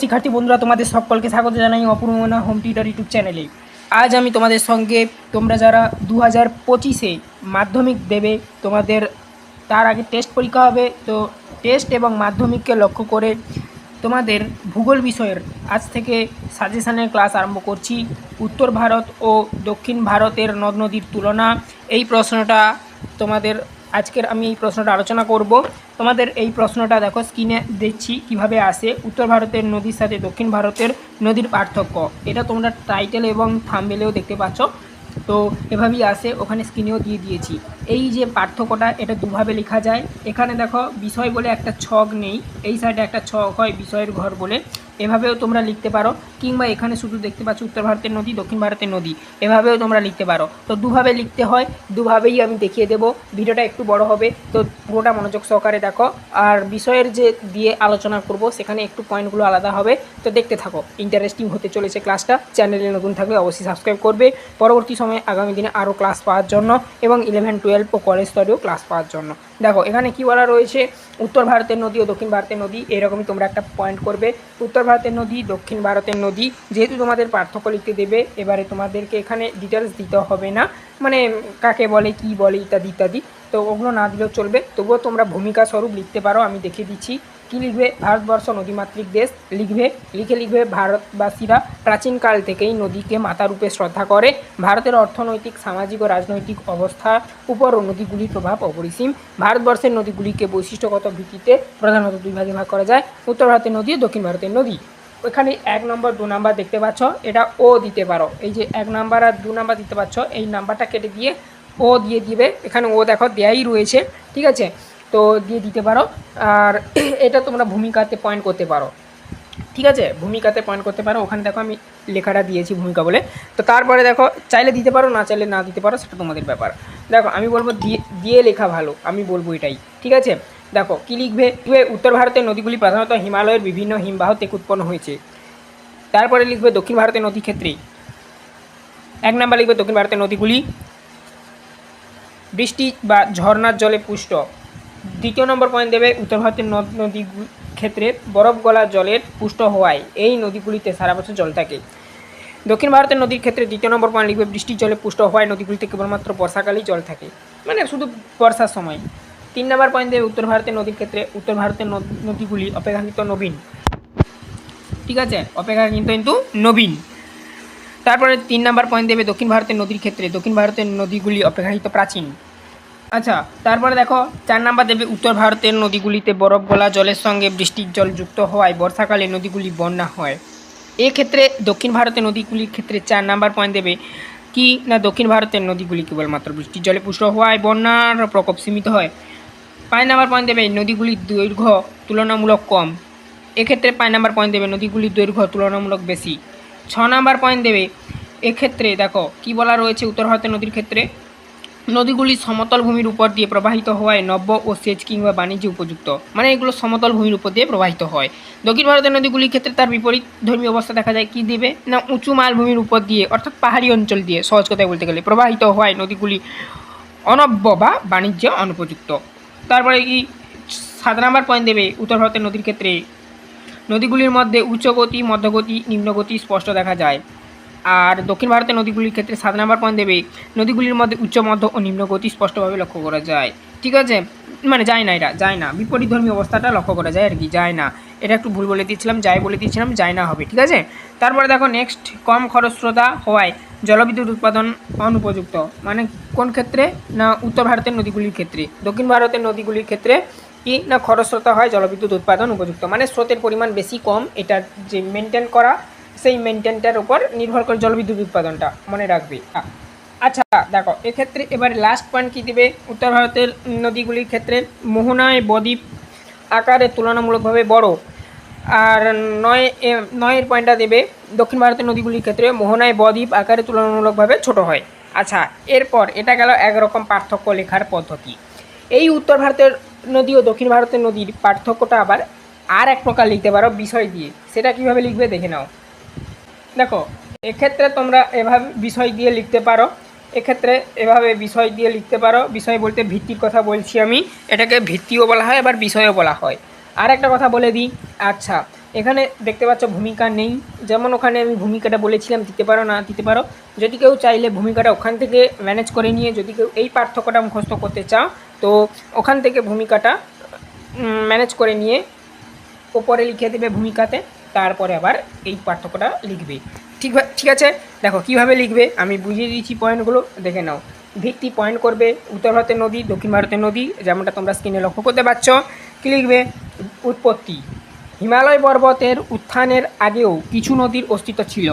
শিক্ষার্থী বন্ধুরা, তোমাদের সকলকে স্বাগত জানাই অপূর্ণনা হোম টিউটার ইউটিউব চ্যানেলে আজ আমি তোমাদের সঙ্গে, তোমরা যারা দু হাজার পঁচিশে মাধ্যমিক দেবে, তোমাদের তার আগে টেস্ট পরীক্ষা হবে। তো টেস্ট এবং মাধ্যমিককে লক্ষ্য করে তোমাদের ভূগোল বিষয়ের আজ থেকে সাজেশানের ক্লাস আরম্ভ করছি। উত্তর ভারত ও দক্ষিণ ভারতের নদ নদীর তুলনা। এই প্রশ্নটা তোমাদের আজকের আমি এই প্রশ্নটা আলোচনা করব। তোমাদের এই প্রশ্নটা দেখো স্ক্রিনে দেখছি কীভাবে আসে। উত্তর ভারতের নদীর সাথে দক্ষিণ ভারতের নদীর পার্থক্য। এটা তোমরা টাইটেল এবং থাম্বেলেও দেখতে পাচ্ছ। তো এভাবেই আসে, ওখানে স্ক্রিনেও দিয়ে দিয়েছি। এই যে পার্থক্যটা, এটা দুভাবে লেখা যায়। এখানে দেখো, বিষয় বলে একটা ছক নেই। এই সাইডে একটা ছক হয়, বিষয়ের ঘর বলে। এভাবেও তোমরা লিখতে পারো। কিংবা এখানে শুধু দেখতে পাচ্ছ উত্তর ভারতের নদী, দক্ষিণ ভারতের নদী। এভাবেও তোমরা লিখতে পারো। তো দুভাবে লিখতে হয়, দুভাবেই আমি দেখিয়ে দেবো। ভিডিওটা একটু বড় হবে, তো পুরোটা মনোযোগ সহকারে দেখো। আর বিষয়ের যে দিয়ে আলোচনা করব, সেখানে একটু পয়েন্টগুলো আলাদা হবে। তো দেখতে থাকো। ইন্টারেস্টিং হতে চলেছে ক্লাসটা চ্যানেলে নতুন থাকলে অবশ্যই সাবস্ক্রাইব করবে। পরবর্তী সময়ে আগামী দিনে আরও ক্লাস পাওয়ার জন্য এবং ইলেভেন টুয়েলভ ও কলেজ স্তরেও ক্লাস পাওয়ার জন্য। দেখো, এখানে কি বলা রয়েছে? উত্তর ভারতের নদী ও দক্ষিণ ভারতের নদী, এরকমই তোমরা একটা পয়েন্ট করবে। উত্তর ভারতের নদী, দক্ষিণ ভারতের নদী, যেহেতু তোমাদের পার্থক্য লিখতে দেবে, এবারে তোমাদেরকে এখানে ডিটেলস দিতে হবে না। মানে কাকে বলে, কি বলে, ইত্যাদি ইত্যাদি। তো ওগুলো না দিলেও চলবে। তবুও তোমরা ভূমিকা স্বরূপ লিখতে পারো, আমি দেখিয়ে দিচ্ছি। কি লিখবে? ভারতবর্ষ নদীমাতৃক দেশ লিখবে? লিখে লিখবে ভারতবাসীরা প্রাচীনকাল থেকেই নদীকে মাতারূপে শ্রদ্ধা করে। ভারতের অর্থনৈতিক, সামাজিক ও রাজনৈতিক অবস্থার উপর নদীগুলির প্রভাব অপরিসীম। ভারতবর্ষের নদীগুলিকে বৈশিষ্ট্যগত ভিত্তিতে প্রধানত দুই ভাগে ভাগ করা যায়। উত্তর ভারতের নদী ও দক্ষিণ ভারতের নদী। ওখানে এক নম্বর, দু নাম্বার দেখতে পাচ্ছ, এটা ও দিতে পারো। এই যে এক নাম্বার আর দু নাম্বার দিতে পারছ এই নাম্বারটা কেটে দিয়ে ও দিয়ে দিবে। এখানে ও দেখো দেয়াই রয়েছে। ঠিক আছে? তো দিয়ে দিতে পারো। আর এটা তোমরা ভূমিকাতে পয়েন্ট করতে পারো। ঠিক আছে? ভূমিকাতে পয়েন্ট করতে পারো। ওখানে দেখো আমি লেখাটা দিয়েছি ভূমিকা বলে। তো তারপরে দেখো, চাইলে দিতে পারো, না চাইলে না দিতে পারো, সেটা তোমাদের ব্যাপার। দেখো, আমি বলব দিয়ে দিয়ে লেখা ভালো। আমি বলব এটাই। ঠিক আছে? দেখো, কী লিখবে, উত্তর ভারতের নদীগুলি প্রধানত হিমালয়ের বিভিন্ন হিমবাহ থেকে উৎপন্ন হয়েছে। তারপরে লিখবে, দক্ষিণ ভারতের নদী ক্ষেত্রে। এক নাম্বার লিখবে, দক্ষিণ ভারতের নদীগুলি। বৃষ্টি বা ঝর্ণার জলে পুষ্ট। দ্বিতীয় নম্বর পয়েন্ট দেবে উত্তর ভারতের নদ নদী ক্ষেত্রে বরফ গলা জলের পুষ্ট হওয়ায় এই নদীগুলিতে সারা বছর জল থাকে। দক্ষিণ ভারতের নদীর ক্ষেত্রে দ্বিতীয় নম্বর পয়েন্ট লিখবে বৃষ্টির জলে পুষ্ট হওয়ায় নদীগুলিতে কেবলমাত্র বর্ষাকালেই জল থাকে। মানে শুধু বর্ষার সময়। তিন নম্বর পয়েন্ট দেবে উত্তর ভারতের নদীর ক্ষেত্রে উত্তর ভারতের নদ- নদীগুলি অপেক্ষাকৃত নবীন। ঠিক আছে? অপেক্ষাকৃত কিন্তু কিন্তু নবীন। তারপরে তিন নম্বর পয়েন্ট দেবে দক্ষিণ ভারতের নদীর ক্ষেত্রে। দক্ষিণ ভারতের নদীগুলি অপেক্ষাকৃত প্রাচীন। আচ্ছা তারপরে দেখো, চার নাম্বার দেবে উত্তর ভারতের নদীগুলিতে বরফ গলা, জলের সঙ্গে বৃষ্টির জল যুক্ত হওয়ায় বর্ষাকালে নদীগুলি বন্যা হয়। এক্ষেত্রে দক্ষিণ ভারতের নদীগুলির ক্ষেত্রে চার নাম্বার পয়েন্ট দেবে কি না দক্ষিণ ভারতের নদীগুলি কেবলমাত্র বৃষ্টির জলে পুষ্ট হওয়ায় বন্যার প্রকোপ সীমিত হয়। পাঁচ নাম্বার পয়েন্ট দেবে, নদীগুলির দৈর্ঘ্য তুলনামূলক কম। এক্ষেত্রে পাঁচ নাম্বার পয়েন্ট দেবে, নদীগুলির দৈর্ঘ্য তুলনামূলক বেশি। ছ নাম্বার পয়েন্ট দেবে, এক্ষেত্রে দেখো, কি বলা রয়েছে উত্তর ভারতের নদীর ক্ষেত্রে? নদীগুলি সমতল ভূমির উপর দিয়ে প্রবাহিত হওয়ায় নব্য ও সেচ কিংবা বাণিজ্য উপযুক্ত। মানে এগুলো সমতল ভূমির উপর দিয়ে প্রবাহিত হয়। দক্ষিণ ভারতের নদীগুলির ক্ষেত্রে তার বিপরীত ধর্মীয় অবস্থা দেখা যায়, কি দেবে? না, উঁচু মালভূমির উপর দিয়ে, অর্থাৎ পাহাড়ি অঞ্চল দিয়ে, সহজ কথায় বলতে গেলে, প্রবাহিত হওয়ায় নদীগুলি অনব্য বা বাণিজ্য অনুপযুক্ত। তারপরে কি, সাত নাম্বার পয়েন্ট দেবে, উত্তর ভারতের নদীর ক্ষেত্রে নদীগুলির মধ্যে উচ্চগতি, মধ্যগতি, নিম্নগতি স্পষ্ট দেখা যায়। আর দক্ষিণ ভারতের নদীগুলির ক্ষেত্রে সাত নাম্বার পয়েন্ট দেবে। নদীগুলির মধ্যে উচ্চ, মধ্য ও নিম্নগতি স্পষ্টভাবে লক্ষ্য করা যায়। ঠিক আছে? মানে যায় না এটা, যায় না। বিপরীত ধর্মী অবস্থাটা লক্ষ্য করা যায় আর কি, যায় না। এটা একটু ভুল বলে দিয়েছিলাম, যাই বলে দিয়েছিলাম, যায় না হবে। ঠিক আছে? তারপরে দেখো নেক্সট কম খরস্রোতা হওয়ায় জলবিদ্যুৎ উৎপাদন অনুপযুক্ত। মানে কোন ক্ষেত্রে? না উত্তর ভারতের নদীগুলির ক্ষেত্রে। দক্ষিণ ভারতের নদীগুলির ক্ষেত্রে কি না খরস্রোতা হয়, জলবিদ্যুৎ উৎপাদন উপযুক্ত। মানে স্রোতের পরিমাণ বেশি কম, এটা যে মেনটেন করা সেই মেনটেনটার উপর নির্ভর করে জলবিদ্যুৎ উৎপাদনটা, মনে রাখবে। আচ্ছা দেখো, এক্ষেত্রে এবার লাস্ট পয়েন্ট কী দেবে? উত্তর ভারতের নদীগুলির ক্ষেত্রে মোহনায় বদ্বীপ আকারে তুলনামূলকভাবে বড়। আর নয় নয়ের পয়েন্টটা দেবে, দক্ষিণ ভারতের নদীগুলির ক্ষেত্রে মোহনায় বদ্বীপ আকারে তুলনামূলকভাবে ছোট হয়। আচ্ছা এরপর এটা গেল একরকম পার্থক্য লেখার পদ্ধতি। এই উত্তর ভারতের নদী ও দক্ষিণ ভারতের নদীর পার্থক্যটা আবার আর এক প্রকার লিখতে পারো, বিষয় দিয়ে। সেটা কীভাবে লিখবে দেখে নাও। দেখো, এক্ষেত্রে তোমরা এভাবে বিষয় দিয়ে লিখতে পারো। এক্ষেত্রে এভাবে বিষয় দিয়ে লিখতে পারো। বিষয় বলতে ভিত্তির কথা বলছি আমি। এটাকে ভিত্তিও বলা হয়, আবার বিষয়ও বলা হয়। আর একটা কথা বলে দিই। আচ্ছা এখানে দেখতে পাচ্ছ ভূমিকা নেই। যেমন ওখানে আমি ভূমিকাটা বলেছিলাম, দিতে পারো না, দিতে পারো। যদি কেউ চাইলে ভূমিকাটা ওখান থেকে ম্যানেজ করে নিয়ে যদি কেউ এই পার্থক্যটা মুখস্থ করতে চাও, তো ওখান থেকে ভূমিকাটা ম্যানেজ করে নিয়ে ওপরে লিখে দেবে ভূমিকাতে। তারপরে আবার এই পার্থক্যটা লিখবে। ঠিক ঠিক আছে? দেখো, কীভাবে লিখবে? আমি বুঝিয়ে দিয়েছি পয়েন্টগুলো দেখে নাও। ভিত্তি পয়েন্ট করবে উত্তর ভারতের নদী, দক্ষিণ ভারতের নদী, যেমনটা তোমরা স্ক্রিনে লক্ষ্য করতে পারছ। কী লিখবে? উৎপত্তি। হিমালয় পর্বতের উত্থানের আগেও কিছু নদীর অস্তিত্ব ছিল।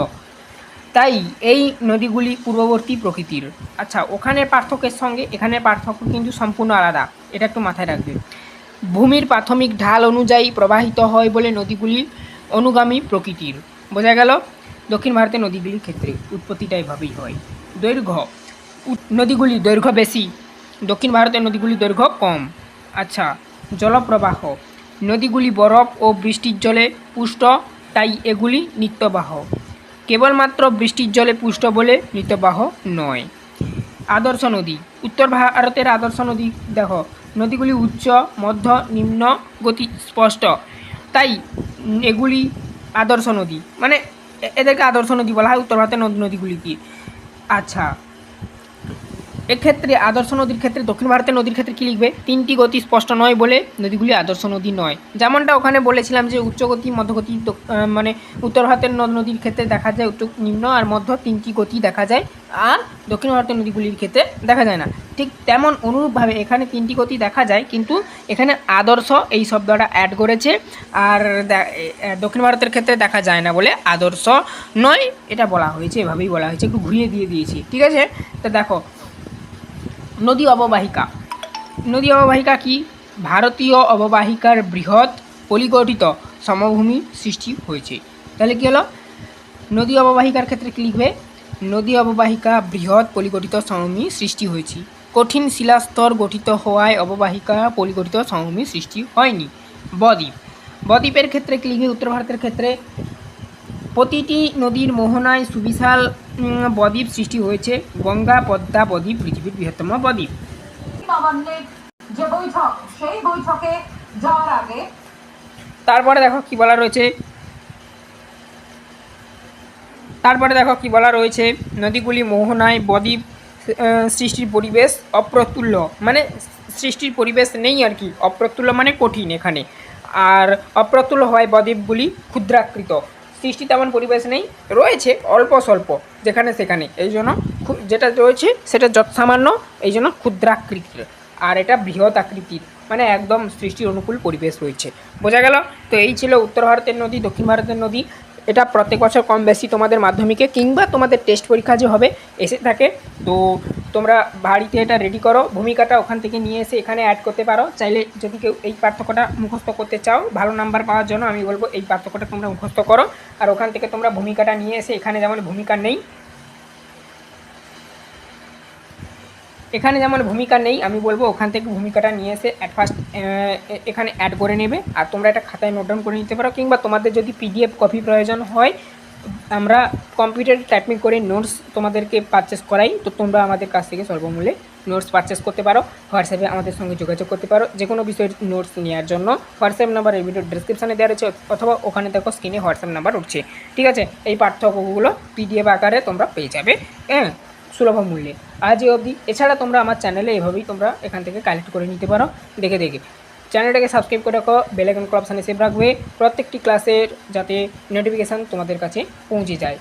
তাই এই নদীগুলি পূর্ববর্তী প্রকৃতির। আচ্ছা ওখানের পার্থক্যের সঙ্গে এখানের পার্থক্য কিন্তু সম্পূর্ণ আলাদা। এটা একটু মাথায় রাখবে। ভূমির প্রাথমিক ঢাল অনুযায়ী প্রবাহিত হয় বলে নদীগুলি অনুগামী প্রকৃতির। বোঝা গেল? দক্ষিণ ভারতের নদীগুলির ক্ষেত্রে উৎপত্তিটা এভাবেই হয়। দৈর্ঘ্য। নদীগুলি দৈর্ঘ্য বেশি। দক্ষিণ ভারতের নদীগুলি দৈর্ঘ্য কম। আচ্ছা জলপ্রবাহ। নদীগুলি বরফ ও বৃষ্টির জলে পুষ্ট, তাই এগুলি নিত্যবাহ। কেবলমাত্র বৃষ্টির জলে পুষ্ট বলে নিত্যবাহ নয়। আদর্শ নদী। উত্তর ভারতের আদর্শ নদী দেখো নদীগুলি উচ্চ, মধ্য, নিম্ন গতি স্পষ্ট। তাই এগুলি আদর্শ নদী। মানে এদেরকে আদর্শ নদী বলা হয়, উত্তর ভারতের নদী নদীগুলি কি? আচ্ছা। এক্ষেত্রে আদর্শ নদীর ক্ষেত্রে, দক্ষিণ ভারতের নদীর ক্ষেত্রে কী লিখবে? তিনটি গতি স্পষ্ট নয় বলে নদীগুলি আদর্শ নদী নয়। যেমনটা ওখানে বলেছিলাম যে উচ্চগতি মধ্যগতি মানে উত্তর ভারতের নদ নদীর ক্ষেত্রে দেখা যায় উচ্চ নিম্ন আর মধ্য তিনটি গতি দেখা যায়, আর দক্ষিণ ভারতের নদীগুলির ক্ষেত্রে দেখা যায় না। ঠিক তেমন অনুরূপভাবে এখানে তিনটি গতি দেখা যায়, কিন্তু এখানে আদর্শ এই শব্দটা অ্যাড করেছে। আর দক্ষিণ ভারতের ক্ষেত্রে দেখা যায় না বলে আদর্শ নয়। এটা বলা হয়েছে, এভাবেই বলা হয়েছে, একটু ঘুরিয়ে দিয়ে দিয়েছি, ঠিক আছে? তো দেখো, নদী অববাহিকা। নদী অববাহিকা কি? ভারতীয় অববাহিকার বৃহৎ পলিগঠিত সমভূমি সৃষ্টি হয়েছে। তাহলে কী হলো? নদী অববাহিকার ক্ষেত্রে কী লিখবে? নদী অববাহিকা বৃহৎ পলিগঠিত সমভূমি সৃষ্টি হয়েছে। কঠিন শিলাস্তর গঠিত হওয়ায় অববাহিকা পরিগঠিত সমভূমি সৃষ্টি হয়নি। বদ্বীপ। বদ্বীপের ক্ষেত্রে কী উত্তর ভারতের ক্ষেত্রে প্রতিটি নদীর মোহনায় সুবিশাল বদ্বীপ সৃষ্টি হয়েছে। গঙ্গা, পদ্মা, বদ্বীপ, পৃথিবীর বৃহত্তম বদ্বীপ। তারপরে দেখো কি বলা রয়েছে। তারপরে দেখো কি বলা রয়েছে। নদীগুলি মোহনায় বদ্বীপ সৃষ্টির পরিবেশ অপ্রতুল্য। মানে সৃষ্টির পরিবেশ নেই আর কি। অপ্রতুল্য মানে কঠিন এখানে। আর অপ্রতুল্য হয় বদ্বীপগুলি ক্ষুদ্রাকৃত। সৃষ্টি তেমন পরিবেশ নেই। রয়েছে অল্প স্বল্প, যেখানে সেখানে। এই জন্য যেটা রয়েছে সেটা যৎ সামান্য, এই জন্য ক্ষুদ্রাকৃতির। আর এটা বৃহৎ আকৃতির। মানে একদম সৃষ্টির অনুকূল পরিবেশ রয়েছে। বোঝা গেল? তো এই ছিল উত্তর ভারতের নদী, দক্ষিণ ভারতের নদী। এটা প্রত্যেক বছর কম বেশি তোমাদের মাধ্যমিকে কিংবা তোমাদের টেস্ট পরীক্ষা যে হবে এসে থাকে। তো তোমরা বাড়িতে এটা রেডি করো। ভূমিকাটা ওখান থেকে নিয়ে এসে এখানে অ্যাড করতে পারো। চাইলে যদি কেউ এই পার্থক্যটা মুখস্থ করতে চাও, ভালো নাম্বার পাওয়ার জন্য আমি বলব এই পার্থক্যটা তোমরা মুখস্থ করো। আর ওখান থেকে তোমরা ভূমিকাটা নিয়ে এসে এখানে যেমন ভূমিকা নেই, এখানে যেমন ভূমিকা নেই, আমি বলব ওখান থেকে ভূমিকাটা নিয়ে এসে অ্যাট ফার্স্ট এখানে অ্যাড করে নেবে। আর তোমরা এটা খাতায় নোট ডাউন করে নিতে পারো। কিংবা তোমাদের যদি পিডিএফ কপি প্রয়োজন হয় আমরা কম্পিউটার টাইপিং করে নোটস তোমাদেরকে পারচেস করাই, তো তোমরা আমাদের কাছ থেকে স্বল্পমূল্যে নোটস পারচেস করতে পারো। হোয়াটসঅ্যাপে আমাদের সঙ্গে যোগাযোগ করতে পারো। যে কোনো বিষয়ের নোটস নেওয়ার জন্য হোয়াটসঅ্যাপ নাম্বার এই ভিডিও ডিসক্রিপশানে দেওয়া রয়েছে, অথবা ওখানে দেখো স্ক্রিনে হোয়াটসঅ্যাপ নাম্বার উঠছে। ঠিক আছে? এই পার্থক্যগুলো পিডিএফ আকারে তোমরা পেয়ে যাবে হ্যাঁ? সুলভ মূল্যে। আজ অবধি। এছাড়া তোমরা আমার চ্যানেলে এভাবেই তোমরা এখান থেকে কালেক্ট করে নিতে পারো। দেখে দেখে। চ্যানেলটাকে সাবস্ক্রাইব করে রাখো বেলাইকন ক্লাব সামনে সেভ রাখবে, প্রত্যেকটি ক্লাসের যাতে নোটিফিকেশান তোমাদের কাছে পৌঁছে যায়।